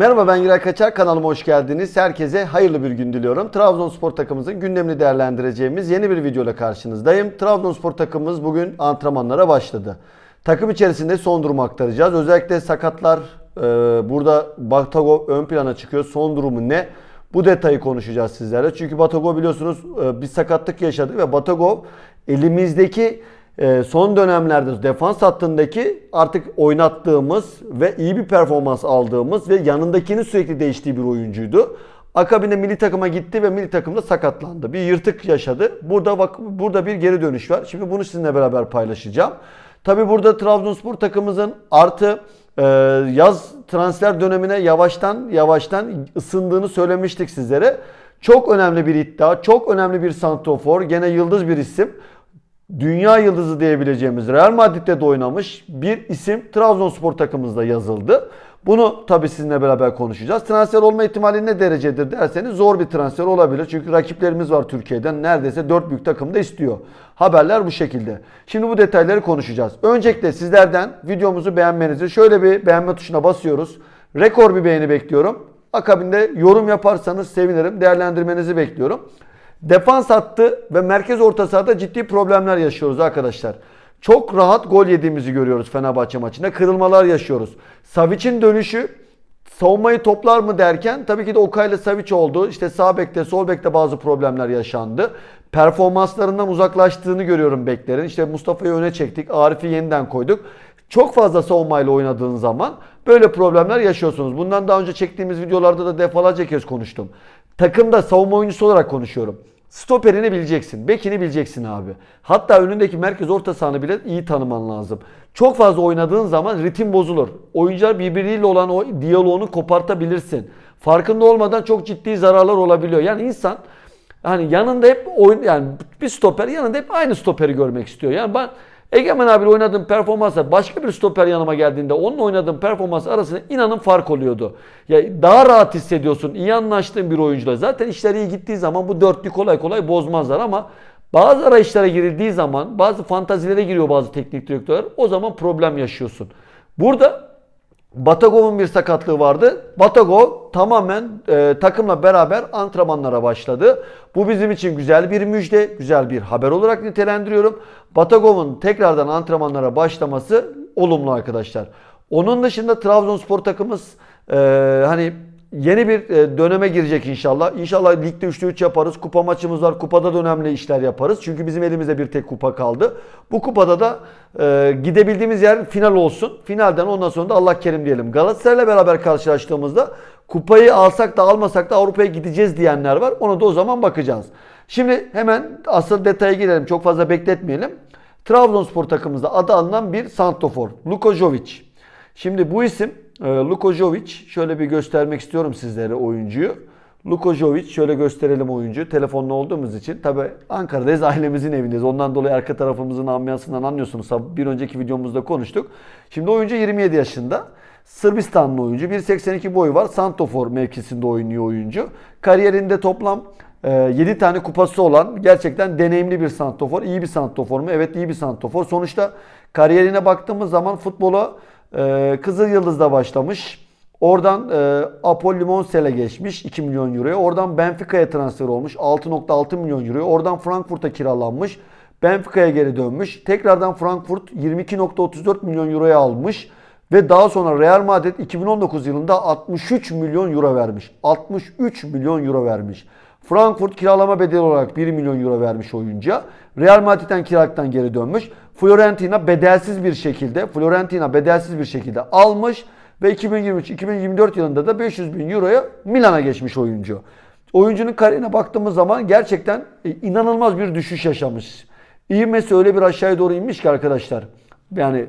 Merhaba ben Giray Kaçar kanalıma hoş geldiniz. Herkese hayırlı bir gün diliyorum. Trabzonspor takımımızın gündemini değerlendireceğimiz yeni bir video ile karşınızdayım. Trabzonspor takımımız bugün antrenmanlara başladı. Takım içerisinde son durumu aktaracağız. Özellikle sakatlar e, burada Batagov ön plana çıkıyor. Son durumu ne? Bu detayı konuşacağız sizlerle. Çünkü Batagov biliyorsunuz e, bir sakatlık yaşadı ve Batagov elimizdeki son dönemlerde defans hattındaki artık oynattığımız ve iyi bir performans aldığımız ve yanındakinin sürekli değiştiği bir oyuncuydu. Akabinde milli takıma gitti ve milli takımda sakatlandı. Bir yırtık yaşadı. Burada bak burada bir geri dönüş var. Şimdi bunu sizinle beraber paylaşacağım. Tabi burada Trabzonspor takımımızın artı e, yaz transfer dönemine yavaştan yavaştan ısındığını söylemiştik sizlere. Çok önemli bir iddia, çok önemli bir santrofor, gene yıldız bir isim. Dünya yıldızı diyebileceğimiz Real Madrid'de de oynamış bir isim Trabzonspor takımımızda yazıldı. Bunu tabii sizinle beraber konuşacağız. Transfer olma ihtimali ne derecedir derseniz zor bir transfer olabilir. Çünkü rakiplerimiz var Türkiye'den. Neredeyse 4 büyük takım da istiyor. Haberler bu şekilde. Şimdi bu detayları konuşacağız. Öncelikle sizlerden videomuzu beğenmenizi şöyle bir beğenme tuşuna basıyoruz. Rekor bir beğeni bekliyorum. Akabinde yorum yaparsanız sevinirim. Değerlendirmenizi bekliyorum. Defans hattı ve merkez orta sahada ciddi problemler yaşıyoruz arkadaşlar. Çok rahat gol yediğimizi görüyoruz Fenerbahçe maçında. Kırılmalar yaşıyoruz. Savic'in dönüşü savunmayı toplar mı derken tabii ki de Okay ile Savic oldu. İşte sağ bekte, sol bekte bazı problemler yaşandı. Performanslarından uzaklaştığını görüyorum beklerin. İşte Mustafa'yı öne çektik. Arif'i yeniden koyduk. Çok fazla savunmayla oynadığın zaman böyle problemler yaşıyorsunuz. Bundan daha önce çektiğimiz videolarda da defalarca kez konuştum. Takımda savunma oyuncusu olarak konuşuyorum. Stoperini bileceksin. Bekini bileceksin abi. Hatta önündeki merkez orta sahanı bile iyi tanıman lazım. Çok fazla oynadığın zaman ritim bozulur. Oyuncular birbiriyle olan o diyaloğunu kopartabilirsin. Farkında olmadan çok ciddi zararlar olabiliyor. Yani insan hani yanında hep oyun yani bir stoper yanında hep aynı stoperi görmek istiyor. Yani ben Egemen abiyle oynadığım performansla başka bir stoper yanıma geldiğinde onunla oynadığım performans arasında inanın fark oluyordu. Ya daha rahat hissediyorsun. iyi anlaştığın bir oyuncuyla. Zaten işler iyi gittiği zaman bu dörtlü kolay kolay bozmazlar ama bazı arayışlara girildiği zaman bazı fantazilere giriyor bazı teknik direktörler. O zaman problem yaşıyorsun. Burada Batagov'un bir sakatlığı vardı. Batagov tamamen e, takımla beraber antrenmanlara başladı. Bu bizim için güzel bir müjde, güzel bir haber olarak nitelendiriyorum. Batagov'un tekrardan antrenmanlara başlaması olumlu arkadaşlar. Onun dışında Trabzonspor takımımız e, hani yeni bir e, döneme girecek inşallah. İnşallah ligde 3'te 3 yaparız. Kupa maçımız var. Kupada da önemli işler yaparız. Çünkü bizim elimizde bir tek kupa kaldı. Bu kupada da e, gidebildiğimiz yer final olsun. Finalden ondan sonra da Allah kerim diyelim. Galatasaray'la beraber karşılaştığımızda kupayı alsak da almasak da Avrupa'ya gideceğiz diyenler var. Ona da o zaman bakacağız. Şimdi hemen asıl detaya girelim. Çok fazla bekletmeyelim. Trabzonspor takımımızda adı alınan bir santofor. Luko Jovic. Şimdi bu isim e, Luko Jovic şöyle bir göstermek istiyorum sizlere oyuncuyu. Luko Jovic şöyle gösterelim oyuncu. Telefonla olduğumuz için tabi Ankara'dayız ailemizin evindeyiz. Ondan dolayı arka tarafımızın ambiyansından anlıyorsunuz. Bir önceki videomuzda konuştuk. Şimdi oyuncu 27 yaşında. Sırbistanlı oyuncu. 1.82 boyu var. Santofor mevkisinde oynuyor oyuncu. Kariyerinde toplam 7 Ee, tane kupası olan gerçekten deneyimli bir santofor. iyi bir santofor mu? Evet iyi bir santofor. Sonuçta kariyerine baktığımız zaman futbola e, Kızıl Yıldız'da başlamış. Oradan e, Apol Limonsel'e geçmiş 2 milyon euroya. Oradan Benfica'ya transfer olmuş 6.6 milyon euroya. Oradan Frankfurt'a kiralanmış. Benfica'ya geri dönmüş. Tekrardan Frankfurt 22.34 milyon euroya almış. Ve daha sonra Real Madrid 2019 yılında 63 milyon euro vermiş. 63 milyon euro vermiş. Frankfurt kiralama bedeli olarak 1 milyon euro vermiş oyuncuya. Real Madrid'den kiralıktan geri dönmüş. Fiorentina bedelsiz bir şekilde Fiorentina bedelsiz bir şekilde almış ve 2023-2024 yılında da 500 bin euroya Milan'a geçmiş oyuncu. Oyuncunun kariyerine baktığımız zaman gerçekten e, inanılmaz bir düşüş yaşamış. İvmesi öyle bir aşağıya doğru inmiş ki arkadaşlar. Yani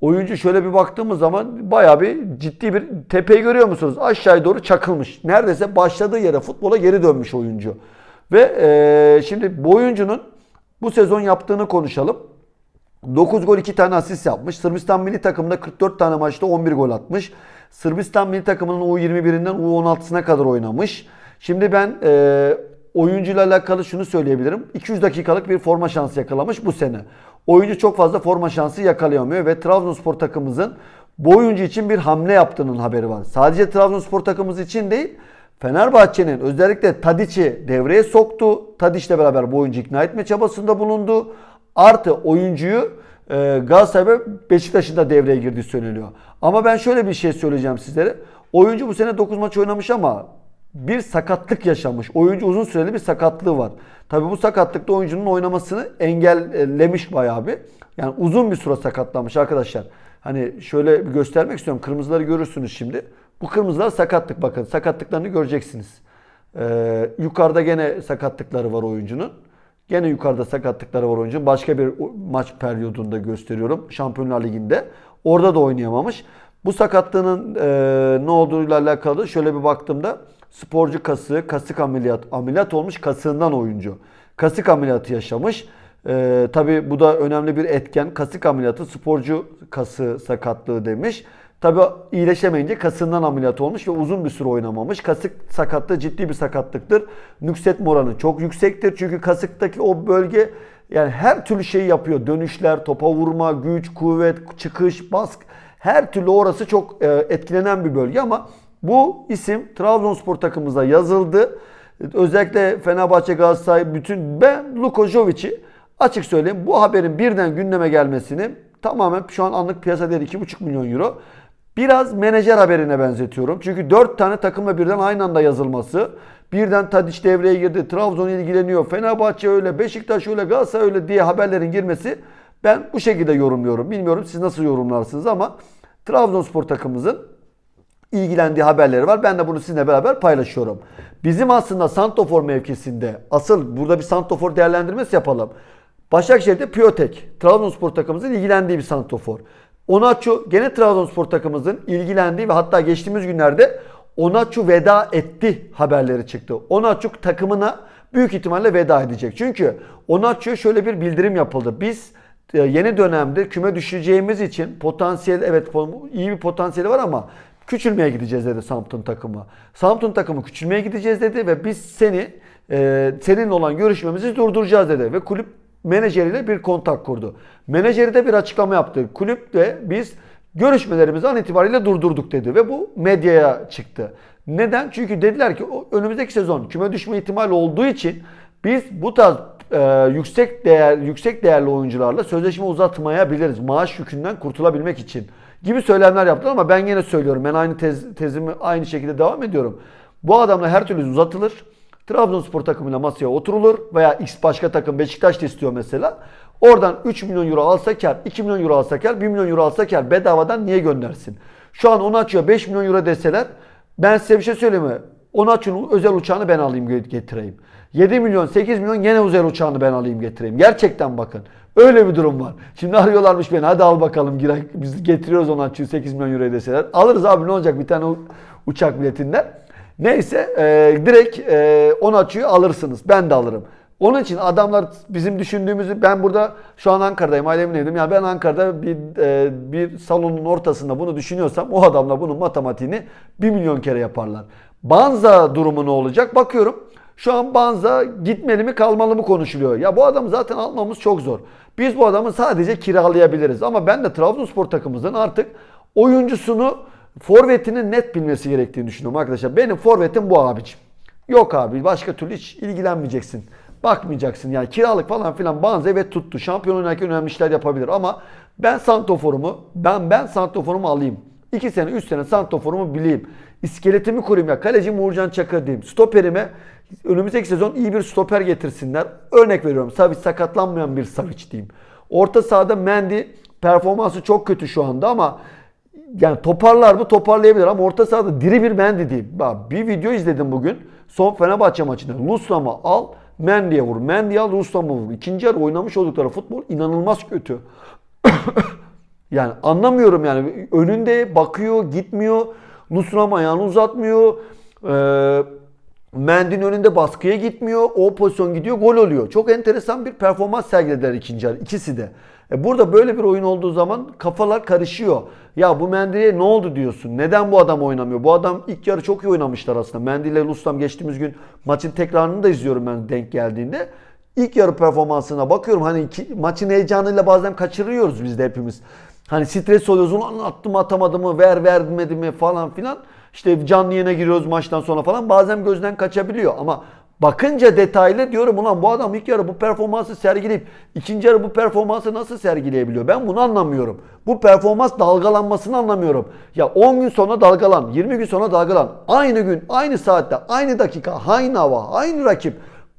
oyuncu şöyle bir baktığımız zaman bayağı bir ciddi bir tepeyi görüyor musunuz? Aşağıya doğru çakılmış. Neredeyse başladığı yere futbola geri dönmüş oyuncu. Ve e, şimdi bu oyuncunun bu sezon yaptığını konuşalım. 9 gol 2 tane asist yapmış. Sırbistan milli takımında 44 tane maçta 11 gol atmış. Sırbistan milli takımının U21'inden U16'sına kadar oynamış. Şimdi ben e, oyuncuyla alakalı şunu söyleyebilirim. 200 dakikalık bir forma şansı yakalamış bu sene. Oyuncu çok fazla forma şansı yakalayamıyor ve Trabzonspor takımımızın bu oyuncu için bir hamle yaptığının haberi var. Sadece Trabzonspor takımımız için değil, Fenerbahçe'nin özellikle Tadiç'i devreye soktu. Tadiç'le beraber bu oyuncu ikna etme çabasında bulundu. Artı oyuncuyu e, Galatasaray ve Beşiktaş'ın da devreye girdiği söyleniyor. Ama ben şöyle bir şey söyleyeceğim sizlere. Oyuncu bu sene 9 maç oynamış ama bir sakatlık yaşamış. Oyuncu uzun süreli bir sakatlığı var. Tabii bu sakatlıkta oyuncunun oynamasını engellemiş bayağı bir. Yani uzun bir süre sakatlanmış arkadaşlar. Hani şöyle göstermek istiyorum. Kırmızıları görürsünüz şimdi. Bu kırmızılar sakatlık bakın. Sakatlıklarını göreceksiniz. Ee, yukarıda gene sakatlıkları var oyuncunun. Gene yukarıda sakatlıkları var oyuncunun. Başka bir maç periyodunda gösteriyorum. Şampiyonlar Ligi'nde. Orada da oynayamamış. Bu sakatlığının e, ne olduğuyla alakalı şöyle bir baktığımda sporcu kası, kasık ameliyat, ameliyat olmuş kasığından oyuncu. Kasık ameliyatı yaşamış. Ee, tabii bu da önemli bir etken. Kasık ameliyatı sporcu kası sakatlığı demiş. Tabii iyileşemeyince kasından ameliyat olmuş ve uzun bir süre oynamamış. Kasık sakatlığı ciddi bir sakatlıktır. Nüksetme oranı çok yüksektir. Çünkü kasıktaki o bölge yani her türlü şeyi yapıyor. Dönüşler, topa vurma, güç, kuvvet, çıkış, baskı. Her türlü orası çok e, etkilenen bir bölge ama bu isim Trabzonspor takımımıza yazıldı. Özellikle Fenerbahçe, Galatasaray bütün ben Luko Jovic'i açık söyleyeyim bu haberin birden gündeme gelmesini tamamen şu an anlık piyasa değeri 2,5 milyon euro. Biraz menajer haberine benzetiyorum. Çünkü 4 tane takımla birden aynı anda yazılması. Birden Tadiç devreye girdi. Trabzon ilgileniyor. Fenerbahçe öyle, Beşiktaş öyle, Galatasaray öyle diye haberlerin girmesi ben bu şekilde yorumluyorum. Bilmiyorum siz nasıl yorumlarsınız ama Trabzonspor takımımızın ilgilendiği haberleri var. Ben de bunu sizinle beraber paylaşıyorum. Bizim aslında Santofor mevkisinde asıl burada bir Santofor değerlendirmesi yapalım. Başakşehir'de Piyotek, Trabzonspor takımımızın ilgilendiği bir Santofor. Onaçu gene Trabzonspor takımımızın ilgilendiği ve hatta geçtiğimiz günlerde Onaçu veda etti haberleri çıktı. Onaçu takımına büyük ihtimalle veda edecek. Çünkü Onaçu'ya şöyle bir bildirim yapıldı. Biz e, yeni dönemde küme düşeceğimiz için potansiyel evet iyi bir potansiyeli var ama küçülmeye gideceğiz dedi Samsun takımı. Samsun takımı küçülmeye gideceğiz dedi ve biz seni e, seninle olan görüşmemizi durduracağız dedi ve kulüp menajeriyle bir kontak kurdu. Menajeri de bir açıklama yaptı. Kulüp de biz görüşmelerimizi an itibariyle durdurduk dedi ve bu medyaya çıktı. Neden? Çünkü dediler ki önümüzdeki sezon küme düşme ihtimali olduğu için biz bu tarz e, yüksek değer yüksek değerli oyuncularla sözleşme uzatmayabiliriz. Maaş yükünden kurtulabilmek için gibi söylemler yaptılar ama ben yine söylüyorum. Ben aynı tez, tezimi aynı şekilde devam ediyorum. Bu adamla her türlü uzatılır. Trabzonspor takımıyla masaya oturulur veya X başka takım Beşiktaş da istiyor mesela. Oradan 3 milyon euro alsa kar, 2 milyon euro alsa kar, 1 milyon euro alsa kar bedavadan niye göndersin? Şu an onu açıyor 5 milyon euro deseler ben size bir şey söyleyeyim mi? Onu açın özel uçağını ben alayım getireyim. 7 milyon 8 milyon yine özel uçağını ben alayım getireyim. Gerçekten bakın. Öyle bir durum var. Şimdi arıyorlarmış beni hadi al bakalım biz getiriyoruz onu açıyor 8 milyon euro deseler. Alırız abi ne olacak bir tane uçak biletinden. Neyse e, direkt e, onu açıyor alırsınız. Ben de alırım. Onun için adamlar bizim düşündüğümüzü ben burada şu an Ankara'dayım ailemin evdeyim. Yani ben Ankara'da bir e, bir salonun ortasında bunu düşünüyorsam o adamla bunun matematiğini bir milyon kere yaparlar. Banza durumu ne olacak? Bakıyorum şu an Banza gitmeli mi kalmalı mı konuşuluyor. Ya bu adamı zaten almamız çok zor. Biz bu adamı sadece kiralayabiliriz. Ama ben de Trabzonspor takımımızın artık oyuncusunu forvetinin net bilmesi gerektiğini düşünüyorum arkadaşlar. Benim forvetim bu abicim. Yok abi başka türlü hiç ilgilenmeyeceksin. Bakmayacaksın yani kiralık falan filan bazı evet tuttu. Şampiyon oynarken önemli işler yapabilir ama ben santoforumu ben ben santoforumu alayım. 2 sene 3 sene santoforumu bileyim. İskeletimi kurayım ya. Kaleci Uğurcan Çakır diyeyim. Stoperime önümüzdeki sezon iyi bir stoper getirsinler. Örnek veriyorum. Savic sakatlanmayan bir Savic diyeyim. Orta sahada Mendy performansı çok kötü şu anda ama yani toparlar mı toparlayabilir ama orta sahada diri bir Mendy diyeyim. Bak bir video izledim bugün. Son Fenerbahçe maçında. Luslam'ı al Mendy'ye vur. Mendy'ye al Luslam'ı vur. İkinci yarı oynamış oldukları futbol inanılmaz kötü. yani anlamıyorum yani. Önünde bakıyor gitmiyor. Lusram ayağını uzatmıyor. Ee, Mendy'nin önünde baskıya gitmiyor. O pozisyon gidiyor gol oluyor. Çok enteresan bir performans sergilediler ikinci yarı. ikisi de. E burada böyle bir oyun olduğu zaman kafalar karışıyor. Ya bu Mendy'ye ne oldu diyorsun? Neden bu adam oynamıyor? Bu adam ilk yarı çok iyi oynamışlar aslında. Mendy ile Lustam geçtiğimiz gün maçın tekrarını da izliyorum ben denk geldiğinde. İlk yarı performansına bakıyorum. Hani iki, maçın heyecanıyla bazen kaçırıyoruz biz de hepimiz. Hani stres oluyoruz. Ulan attım mı, atamadı mı, ver vermedi mi falan filan. İşte canlı yayına giriyoruz maçtan sonra falan. Bazen gözden kaçabiliyor ama bakınca detaylı diyorum ulan bu adam ilk yarı bu performansı sergileyip ikinci yarı bu performansı nasıl sergileyebiliyor? Ben bunu anlamıyorum. Bu performans dalgalanmasını anlamıyorum. Ya 10 gün sonra dalgalan, 20 gün sonra dalgalan. Aynı gün, aynı saatte, aynı dakika, aynı hava, aynı rakip.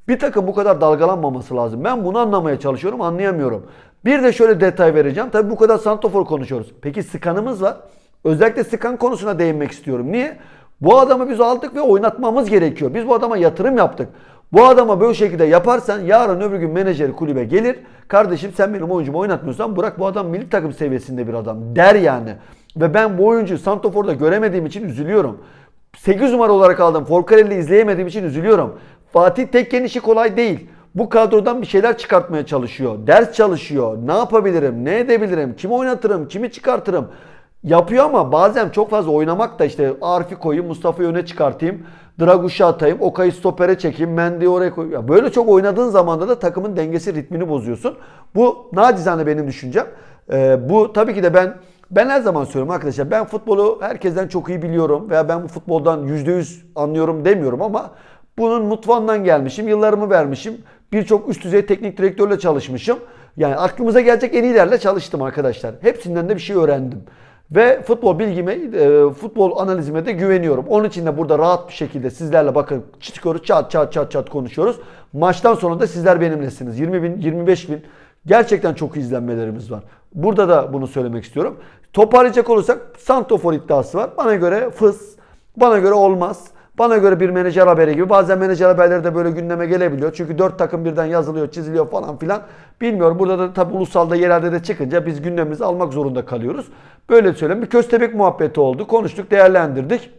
Bir takım bu kadar dalgalanmaması lazım. Ben bunu anlamaya çalışıyorum, anlayamıyorum. Bir de şöyle detay vereceğim. Tabii bu kadar santofor konuşuyoruz. Peki sıkanımız var. Özellikle sıkan konusuna değinmek istiyorum. Niye? Bu adamı biz aldık ve oynatmamız gerekiyor. Biz bu adama yatırım yaptık. Bu adama böyle şekilde yaparsan yarın öbür gün menajeri kulübe gelir. Kardeşim sen benim oyuncumu oynatmıyorsan bırak bu adam milli takım seviyesinde bir adam der yani. Ve ben bu oyuncuyu Santofor'da göremediğim için üzülüyorum. 8 numara olarak aldım. Forcarelli izleyemediğim için üzülüyorum. Fatih Tekke'nin işi kolay değil. Bu kadrodan bir şeyler çıkartmaya çalışıyor. Ders çalışıyor. Ne yapabilirim? Ne edebilirim? Kimi oynatırım? Kimi çıkartırım? Yapıyor ama bazen çok fazla oynamak da işte Arif'i koyayım, Mustafa'yı öne çıkartayım, Draguş'u atayım, Okay'ı stopere çekeyim, Mendy'yi oraya koyayım. Ya böyle çok oynadığın zamanda da takımın dengesi, ritmini bozuyorsun. Bu nacizane benim düşüncem. Ee, bu tabii ki de ben ben her zaman söylüyorum arkadaşlar ben futbolu herkesten çok iyi biliyorum veya ben bu futboldan %100 anlıyorum demiyorum ama bunun mutfağından gelmişim, yıllarımı vermişim. Birçok üst düzey teknik direktörle çalışmışım. Yani aklımıza gelecek en iyilerle çalıştım arkadaşlar. Hepsinden de bir şey öğrendim. Ve futbol bilgime, e, futbol analizime de güveniyorum. Onun için de burada rahat bir şekilde sizlerle bakın çıkıyoruz çat çat çat çat konuşuyoruz. Maçtan sonra da sizler benimlesiniz. 20 bin, 25 bin gerçekten çok izlenmelerimiz var. Burada da bunu söylemek istiyorum. Toparlayacak olursak Santofor iddiası var. Bana göre fıs, bana göre olmaz. Bana göre bir menajer haberi gibi. Bazen menajer haberleri de böyle gündeme gelebiliyor. Çünkü dört takım birden yazılıyor, çiziliyor falan filan. Bilmiyorum. Burada da tabi ulusalda yerelde de çıkınca biz gündemimizi almak zorunda kalıyoruz. Böyle söyleyeyim. Bir köstebek muhabbeti oldu. Konuştuk, değerlendirdik.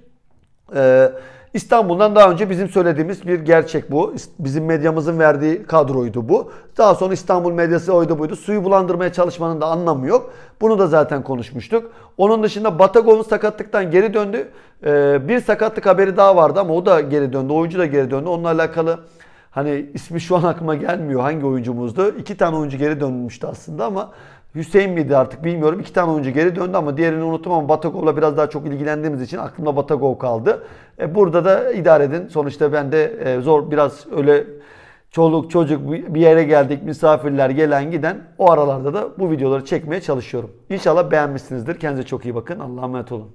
Ee, İstanbul'dan daha önce bizim söylediğimiz bir gerçek bu. Bizim medyamızın verdiği kadroydu bu. Daha sonra İstanbul medyası oydu buydu. Suyu bulandırmaya çalışmanın da anlamı yok. Bunu da zaten konuşmuştuk. Onun dışında Batagov'un sakatlıktan geri döndü. Ee, bir sakatlık haberi daha vardı ama o da geri döndü. Oyuncu da geri döndü. Onunla alakalı hani ismi şu an aklıma gelmiyor hangi oyuncumuzdu. İki tane oyuncu geri dönmüştü aslında ama Hüseyin miydi artık bilmiyorum. İki tane oyuncu geri döndü ama diğerini unuttum ama Batagov'la biraz daha çok ilgilendiğimiz için aklımda Batagov kaldı. E, burada da idare edin. Sonuçta ben de e, zor biraz öyle çoluk çocuk bir yere geldik misafirler gelen giden o aralarda da bu videoları çekmeye çalışıyorum. İnşallah beğenmişsinizdir. Kendinize çok iyi bakın. Allah'a emanet olun.